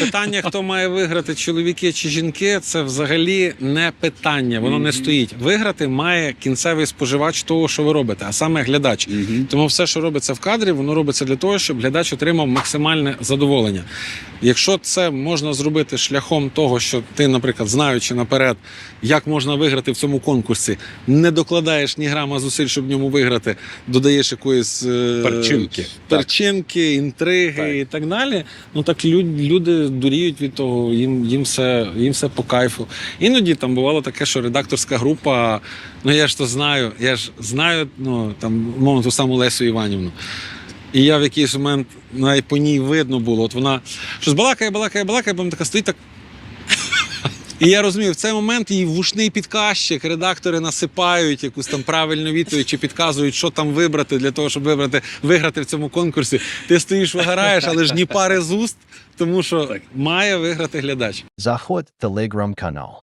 Питання, хто має виграти, чоловіки чи жінки, це взагалі не питання. Воно не стоїть. Виграти має кінцевий споживач того, що ви робите, а саме глядач. Тому все, що робиться в кадрі, воно робиться для того, щоб глядач отримав максимальне задоволення. Якщо це можна зробити шляхом того, що ти, наприклад, знаючи наперед, як можна виграти в цьому конкурсі, не докладаєш ні грама зусиль, щоб в ньому виграти, додаєш якоїсь е, Перчинки. перчинки, інтриги Так. і так далі. Ну так люди дуріють від того, їм, їм, все, їм все по кайфу. Іноді там бувало таке, що редакторська група, ну я ж то знаю, я ж знаю, ну там, мовно, ту саму Лесю Іванівну. І я в якийсь момент навіть по ній видно було. От вона щось балакає, балакає, балакає, потім така стоїть так. І я розумію, в цей момент їй вушний підказчик, редактори насипають якусь там правильну відповідь чи підказують, що там вибрати для того, щоб вибрати, виграти в цьому конкурсі. Ти стоїш, виграєш, але ж ні пари з уст, тому що має виграти глядач. Заходь Telegram канал.